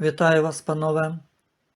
Вітаю вас, панове!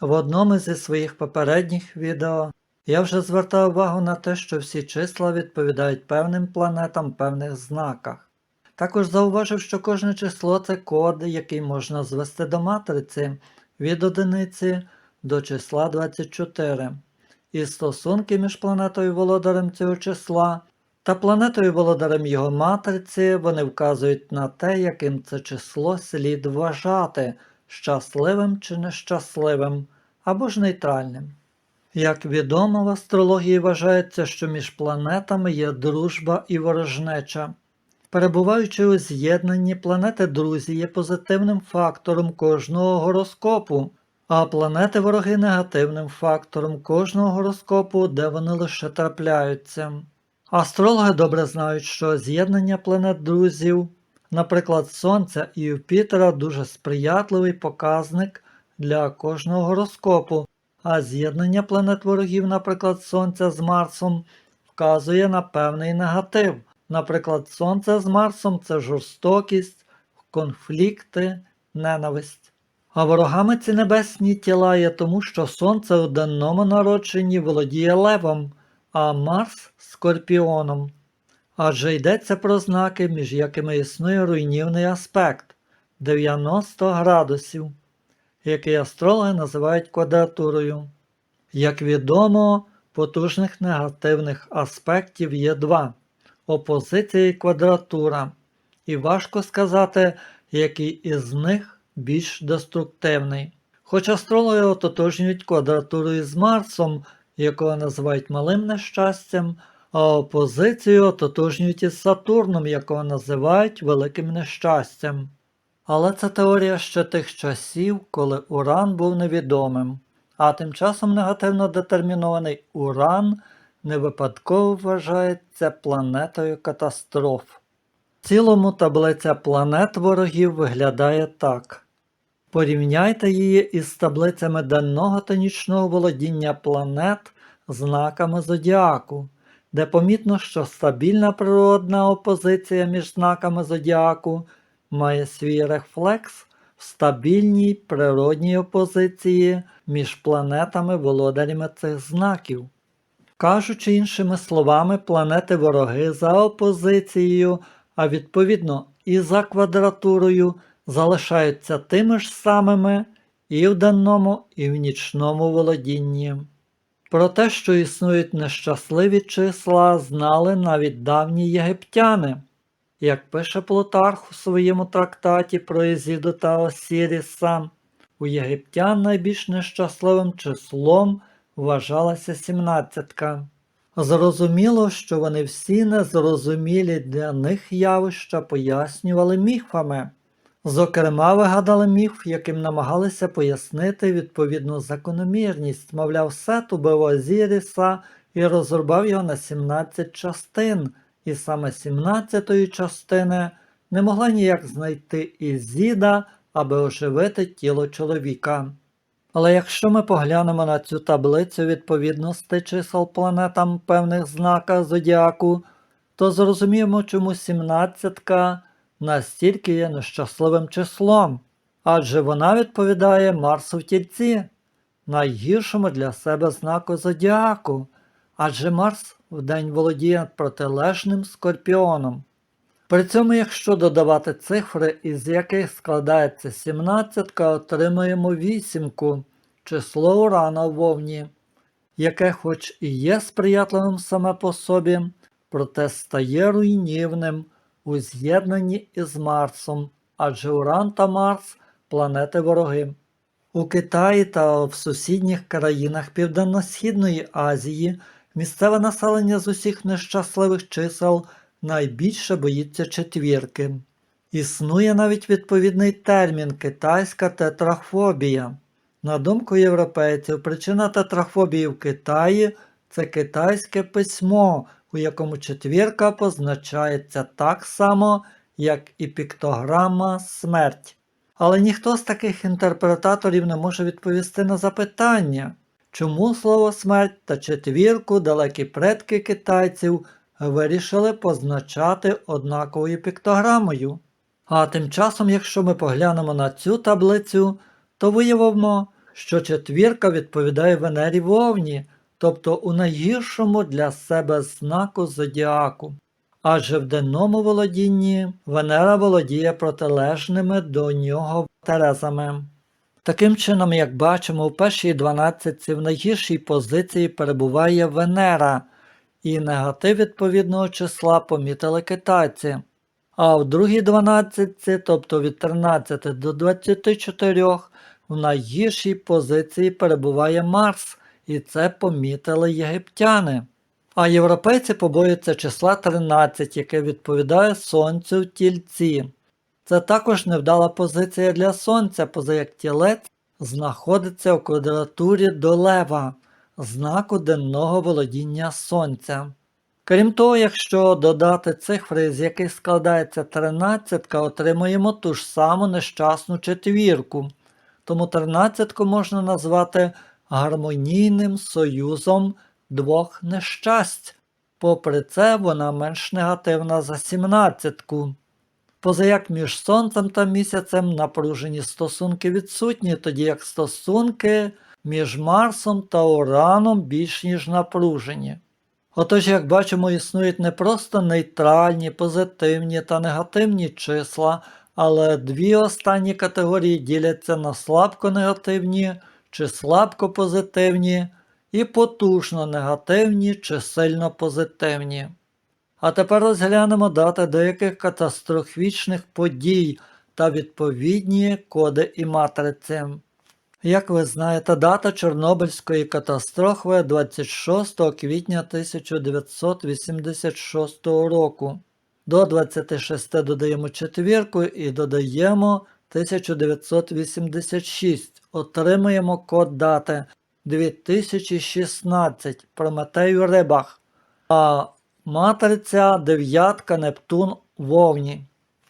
В одному зі своїх попередніх відео я вже звертав увагу на те, що всі числа відповідають певним планетам певних знаках. Також зауважив, що кожне число це код, який можна звести до матриці від одиниці до числа 24. І стосунки між планетою володарем цього числа та планетою володарем його матриці вони вказують на те, яким це число слід вважати щасливим чи нещасливим, або ж нейтральним. Як відомо, в астрології вважається, що між планетами є дружба і ворожнеча. Перебуваючи у з'єднанні, планети друзі є позитивним фактором кожного гороскопу, а планети вороги негативним фактором кожного гороскопу, де вони лише трапляються. Астрологи добре знають, що з'єднання планет друзів, наприклад, Сонця і Юпітера, дуже сприятливий показник для кожного гороскопу, а з'єднання планет ворогів, наприклад, Сонця з Марсом, вказує на певний негатив. Наприклад, Сонце з Марсом це жорстокість, конфлікти, ненависть. А ворогами ці небесні тіла є тому, що Сонце у денному народженні володіє левом, а Марс скорпіоном. Адже йдеться про знаки, між якими існує руйнівний аспект 90 градусів, який астрологи називають квадратурою. Як відомо, потужних негативних аспектів є два опозиція і квадратура, і важко сказати, який із них більш деструктивний. Хоч астрологи ототожнюють квадратуру із Марсом, якого називають малим нещастям, а опозицію ототожнюють із Сатурном, якого називають великим нещастям. Але це теорія ще тих часів, коли Уран був невідомим, а тим часом негативно детермінований Уран не випадково вважається планетою катастроф. В цілому таблиця планет ворогів виглядає так. Порівняйте її із таблицями денного та нічного володіння планет знаками зодіаку, де помітно, що стабільна природна опозиція між знаками зодіаку має свій рефлекс в стабільній природній опозиції між планетами володарями цих знаків. Кажучи іншими словами, планети вороги за опозицією, а відповідно і за квадратурою залишаються тими ж самими і в денному, і в нічному володінні. Про те, що існують нещасливі числа, знали навіть давні єгиптяни. Як пише Плутарх у своєму трактаті про Езіду та Осіріса, у єгиптян найбільш нещасливим числом вважалася сімнадцятка. Зрозуміло, що вони всі незрозумілі для них явища пояснювали міфами. Зокрема, вигадали міф, яким намагалися пояснити відповідну закономірність, мовляв, Сет убив Озіріса і розрубав його на 17 частин, і саме 17-ї частини не могла ніяк знайти Ізіда, аби оживити тіло чоловіка. Але якщо ми поглянемо на цю таблицю відповідності чисел планетам певних знаках зодіаку, то зрозуміємо, чому 17-ка настільки є нещасливим числом, адже вона відповідає Марсу в тільці, найгіршому для себе знаку зодіаку, адже Марс вдень володіє протилежним скорпіоном. При цьому, якщо додавати цифри, із яких складається 17, отримаємо вісімку, число урана в вовні, яке хоч і є сприятливим саме по собі, проте стає руйнівним у з'єднанні із Марсом, адже Уран та Марс планети вороги. У Китаї та в сусідніх країнах Південно-Східної Азії місцеве населення з усіх нещасливих чисел найбільше боїться четвірки. Існує навіть відповідний термін китайська тетрахфобія. На думку європейців, причина тетрахфобії в Китаї це китайське письмо, у якому четвірка позначається так само, як і піктограма смерть. Але ніхто з таких інтерпретаторів не може відповісти на запитання, чому слово смерть та четвірку далекі предки китайців вирішили позначати однаковою піктограмою. А тим часом, якщо ми поглянемо на цю таблицю, то виявимо, що четвірка відповідає Венері в Овні, тобто у найгіршому для себе знаку зодіаку. Адже в денному володінні Венера володіє протилежними до нього Терезами. Таким чином, як бачимо, у першій дванадцятці в найгіршій позиції перебуває Венера, і негатив відповідного числа помітили китайці. А в другій дванадцятці, тобто від 13 до 24, в найгіршій позиції перебуває Марс, і це помітили єгиптяни. А європейці побоюються числа 13, яке відповідає Сонцю в тільці. Це також невдала позиція для Сонця, поза як тілець знаходиться у квадратурі до лева, знаку денного володіння Сонця. Крім того, якщо додати цифри, з яких складається тринадцятка, отримуємо ту ж саму нещасну четвірку. Тому тринадцятку можна назвати гармонійним союзом двох нещасть. Попри це, вона менш негативна за сімнадцятку. Позаяк між сонцем та місяцем напружені стосунки відсутні, тоді як стосунки між Марсом та Ураном більш ніж напружені. Отож, як бачимо, існують не просто нейтральні, позитивні та негативні числа, але дві останні категорії діляться на слабко-негативні чи слабко-позитивні і потужно негативні чи сильно позитивні. А тепер розглянемо дати деяких катастрофічних подій та відповідні коди і матриці. Як ви знаєте, дата Чорнобильської катастрофи 26 квітня 1986 року. До 26 додаємо четвірку і додаємо 1986. Отримуємо код дати 2016 Прометею Рибах. А матриця дев'ятка Нептун Вовні.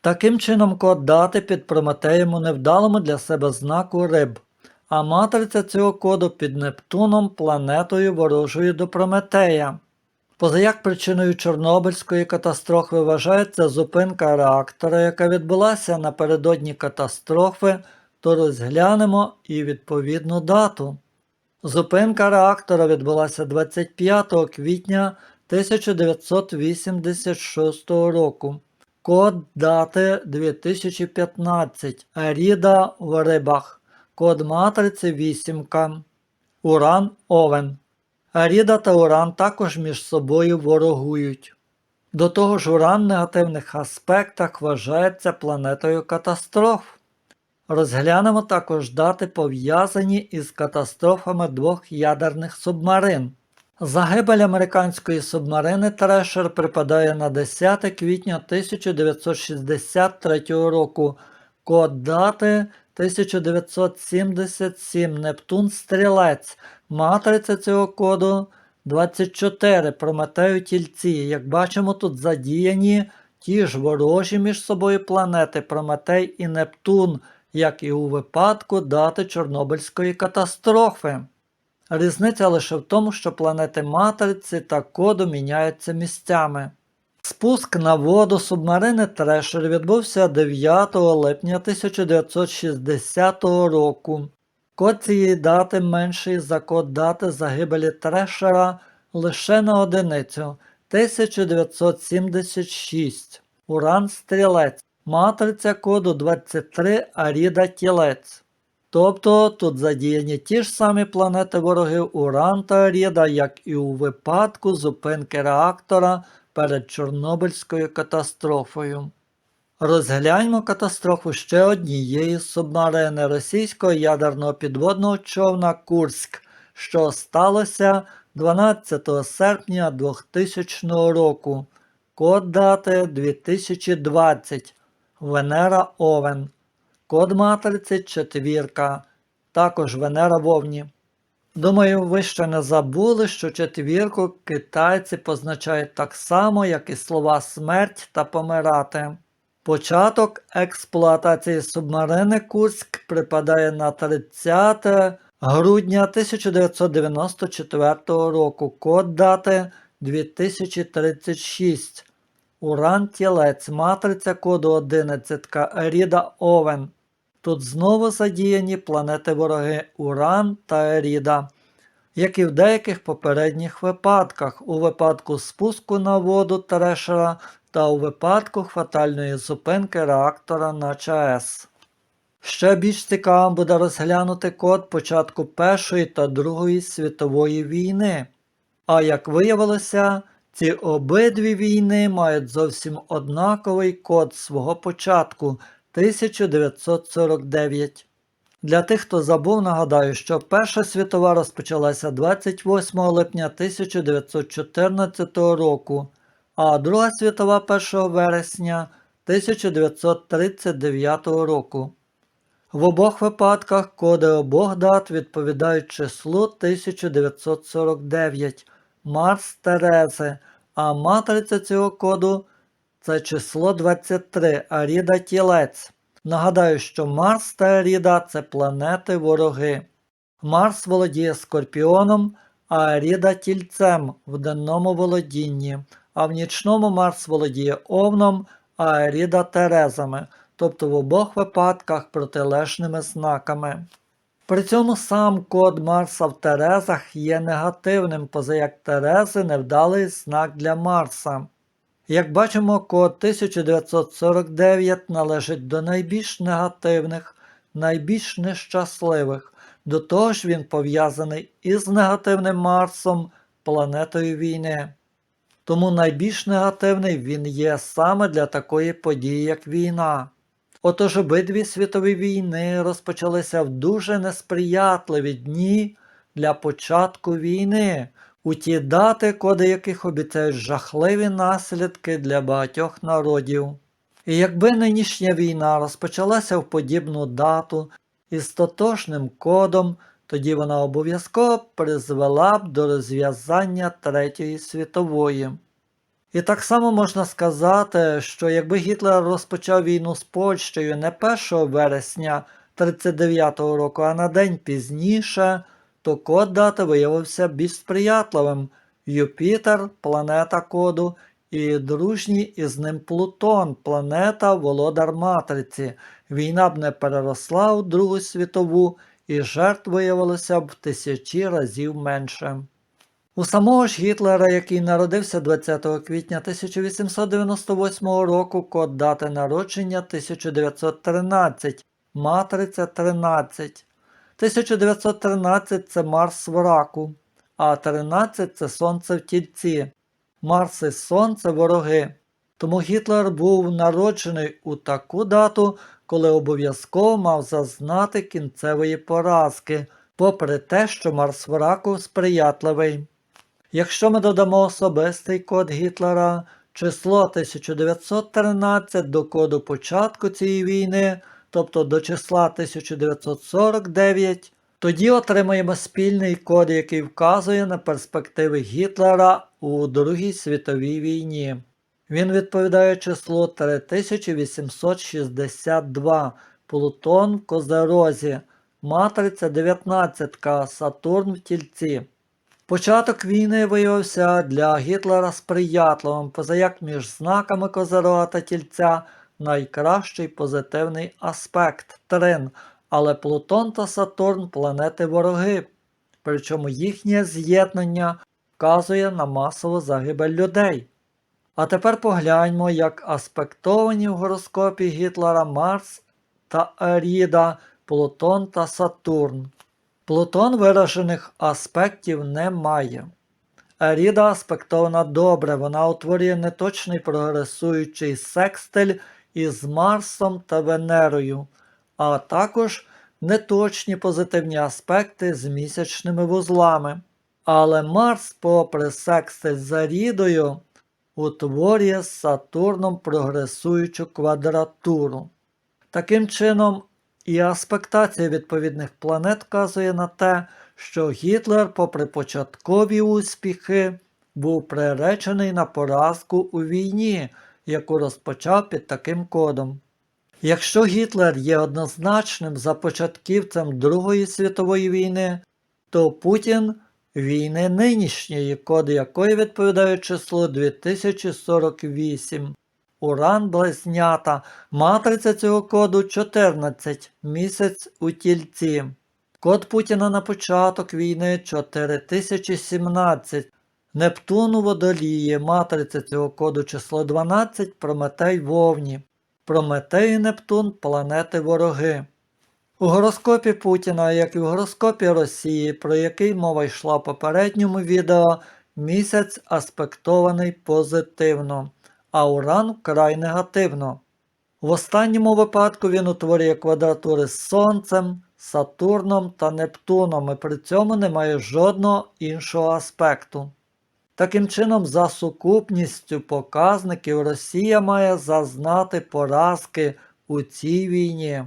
Таким чином, код дати під Прометеєм у невдалому для себе знаку риб, а матриця цього коду під Нептуном планетою ворожою до Прометея. Позаяк причиною Чорнобильської катастрофи вважається зупинка реактора, яка відбулася напередодні катастрофи, то розглянемо і відповідну дату. Зупинка реактора відбулася 25 квітня 1986 року. Код дати 2015. Ріда в рибах. Код матриці вісімка. Уран Овен. Ріда та Уран також між собою ворогують. До того ж, Уран в негативних аспектах вважається планетою катастроф. Розглянемо також дати пов'язані із катастрофами двох ядерних субмарин. Загибель американської субмарини Трешер припадає на 10 квітня 1963 року. Код дати 1977 Нептун Стрілець. Матриця цього коду 24 Прометею Тільці. Як бачимо, тут задіяні ті ж ворожі між собою планети Прометей і Нептун, як і у випадку дати Чорнобильської катастрофи. Різниця лише в тому, що планети матриці та коду міняються місцями. Спуск на воду субмарини Трешер відбувся 9 липня 1960 року. Код цієї дати менший за код дати загибелі Трешера лише на одиницю 1976. Уран Стрілець. Матриця коду 23 Аріда Тілець. Тобто тут задіяні ті ж самі планети вороги Уран та Аріда, як і у випадку зупинки реактора перед Чорнобильською катастрофою. Розгляньмо катастрофу ще однієї субмарини російського ядерного підводного човна Курськ, що сталося 12 серпня 2000 року. Код дати 2020 Венера Овен. Код матриці четвірка. Також Венера Вовні. Думаю, ви ще не забули, що четвірку китайці позначають так само, як і слова смерть та помирати. Початок експлуатації субмарини Курськ припадає на 30 грудня 1994 року. Код дати 2036. Уран тілець, матриця коду 11, Ріда Овен. Тут знову задіяні планети вороги Уран та Еріда, як і в деяких попередніх випадках, у випадку спуску на воду Трешера та у випадку фатальної зупинки реактора на ЧАЕС. Ще більш цікавим буде розглянути код початку Першої та Другої світової війни. А як виявилося, ці обидві війни мають зовсім однаковий код свого початку 1949. Для тих, хто забув, нагадаю, що Перша світова розпочалася 28 липня 1914 року, а Друга світова 1 вересня 1939 року. В обох випадках коди обох дат відповідають числу 1949 Марс Терези, а матриця цього коду це число 23 Аріда Тілець. Нагадаю, що Марс та Аріда це планети вороги. Марс володіє Скорпіоном, а Аріда тільцем в денному володінні, а в нічному Марс володіє Овном, а Аріда Терезами, тобто в обох випадках протилежними знаками. При цьому сам код Марса в Терезах є негативним, поза як Терези невдалий знак для Марса. Як бачимо, код 1949 належить до найбільш негативних, найбільш нещасливих. До того ж він пов'язаний із негативним Марсом, планетою війни. Тому найбільш негативний він є саме для такої події, як війна. Отож обидві світові війни розпочалися в дуже несприятливі дні для початку війни, у ті дати, коди яких обіцяють жахливі наслідки для багатьох народів. І якби нинішня війна розпочалася в подібну дату із тотожним кодом, тоді вона обов'язково призвела б до розв'язання Третьої світової. І так само можна сказати, що якби Гітлер розпочав війну з Польщею не 1 вересня 1939 року, а на день пізніше, то код дати виявився більш сприятливим. Юпітер планета коду, і дружній із ним Плутон, планета Володар Матриці. Війна б не переросла у Другу світову, і жертв виявилося б в тисячі разів менше. У самого ж Гітлера, який народився 20 квітня 1898 року, код дати народження 1913, матриця 13. 1913 це Марс в раку, а 13 це Сонце в тільці. Марс і Сонце вороги. Тому Гітлер був народжений у таку дату, коли обов'язково мав зазнати кінцевої поразки, попри те, що Марс в раку сприятливий. Якщо ми додамо особистий код Гітлера, число 1913 до коду початку цієї війни, тобто до числа 1949, тоді отримаємо спільний код, який вказує на перспективи Гітлера у Другій світовій війні. Він відповідає числу 3862, Плутон в Козерозі, матриця 19, Сатурн в тільці. Початок війни виявився для Гітлера сприятливим, позаяк між знаками Козирога та Тільця найкращий позитивний аспект Трин, але Плутон та Сатурн планети вороги, причому їхнє з'єднання вказує на масову загибель людей. А тепер погляньмо, як аспектовані в гороскопі Гітлера Марс та Еріда, Плутон та Сатурн. Плутон виражених аспектів не має. Еріда аспектована добре, вона утворює неточний прогресуючий секстиль із Марсом та Венерою, а також неточні позитивні аспекти з місячними вузлами. Але Марс, попри секстиль з Ерідою, утворює з Сатурном прогресуючу квадратуру. Таким чином, і аспектація відповідних планет вказує на те, що Гітлер, попри початкові успіхи, був приречений на поразку у війні, яку розпочав під таким кодом. Якщо Гітлер є однозначним започатківцем Другої світової війни, то Путін війни нинішньої, коди якої відповідають числу 2048. Уран близнята. Матриця цього коду 14 місяць у тільці. Код Путіна на початок війни 4017. Нептун у водолії. Матриця цього коду число 12. Прометей вовні. Прометей і Нептун планети вороги. У гороскопі Путіна, як і в гороскопі Росії, про який мова йшла в попередньому відео, місяць аспектований позитивно, а уран вкрай негативно. В останньому випадку він утворює квадратури з Сонцем, Сатурном та Нептуном і при цьому не має жодного іншого аспекту. Таким чином, за сукупністю показників Росія має зазнати поразки у цій війні.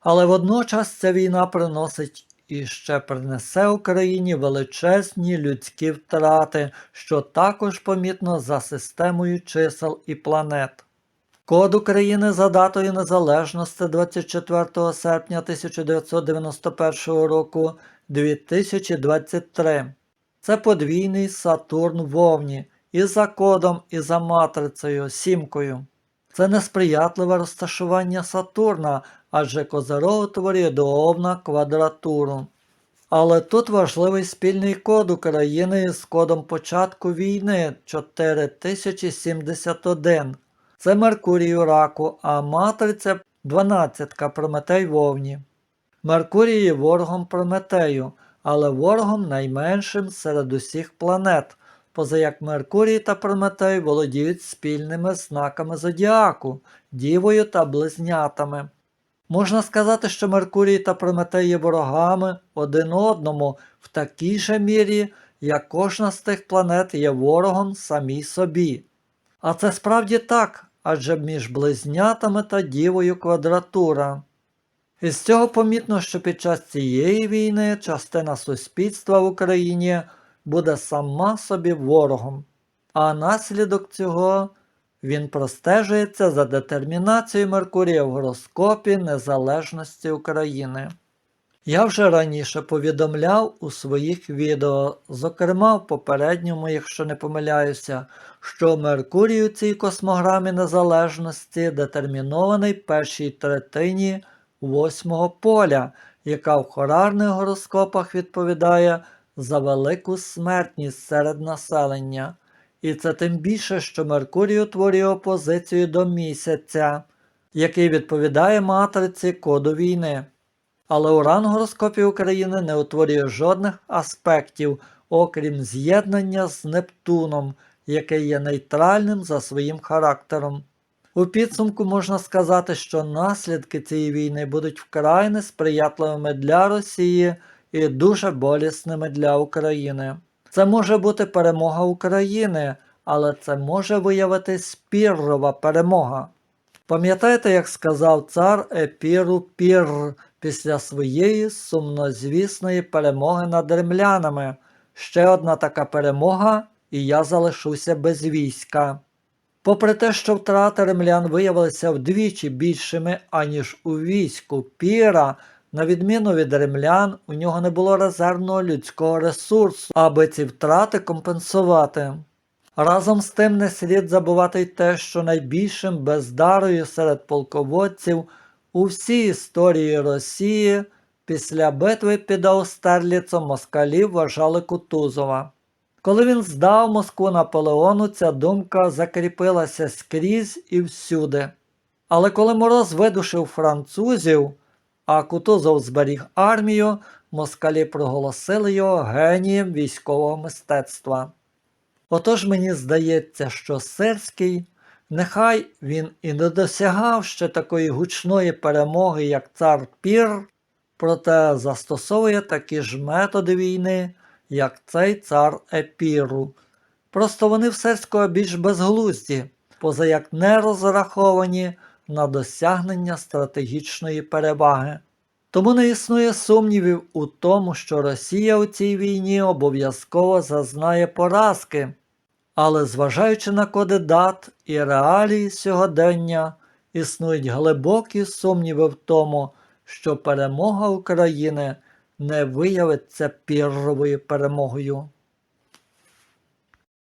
Але водночас ця війна приносить і ще принесе Україні величезні людські втрати, що також помітно за системою чисел і планет. Код України за датою незалежності 24 серпня 1991 року 2023. Це подвійний Сатурн вовні і за кодом, і за матрицею, сімкою. Це несприятливе розташування Сатурна, адже Козирог утворює до Овна квадратуру. Але тут важливий спільний код України з кодом початку війни 4071. Це Меркурій у раку, а матриця 12 Прометей вовні. Меркурій є ворогом Прометею, але ворогом найменшим серед усіх планет, поза як Меркурій та Прометей володіють спільними знаками зодіаку, дівою та близнятами. Можна сказати, що Меркурій та Прометей є ворогами один одному в такій же мірі, як кожна з тих планет є ворогом самій собі. А це справді так, адже між близнятами та дівою квадратура. Із цього помітно, що під час цієї війни частина суспільства в Україні буде сама собі ворогом, а наслідок цього він простежується за детермінацією Меркурія в гороскопі Незалежності України. Я вже раніше повідомляв у своїх відео, зокрема в попередньому, якщо не помиляюся, що Меркурій у цій космограмі незалежності детермінований першій третині восьмого поля, яка в хорарних гороскопах відповідає за велику смертність серед населення. І це тим більше, що Меркурій утворює опозицію до місяця, який відповідає матриці коду війни. Але уран гороскопі України не утворює жодних аспектів, окрім з'єднання з Нептуном, який є нейтральним за своїм характером. У підсумку можна сказати, що наслідки цієї війни будуть вкрай несприятливими для Росії і дуже болісними для України. Це може бути перемога України, але це може виявитись піррова перемога. Пам'ятаєте, як сказав цар Епіру Пір після своєї сумнозвісної перемоги над римлянами? Ще одна така перемога, і я залишуся без війська. Попри те, що втрати римлян виявилися вдвічі більшими, аніж у війську Піра, на відміну від римлян, у нього не було резервного людського ресурсу, аби ці втрати компенсувати. Разом з тим не слід забувати й те, що найбільшим бездарою серед полководців у всій історії Росії після битви під Аустерліцем москалів вважали Кутузова. Коли він здав Москву Наполеону, ця думка закріпилася скрізь і всюди. Але коли Мороз видушив французів, а Кутузов зберіг армію, москалі проголосили його генієм військового мистецтва. Отож мені здається, що Сирський, нехай він і не досягав ще такої гучної перемоги, як цар Пір, проте застосовує такі ж методи війни, як цей цар Епіру. Просто вони в Сирського більш безглузді, поза як не розраховані на досягнення стратегічної переваги. Тому не існує сумнівів у тому, що Росія у цій війні обов'язково зазнає поразки. Але зважаючи на коди дат і реалії сьогодення, існують глибокі сумніви в тому, що перемога України не виявиться пірровою перемогою.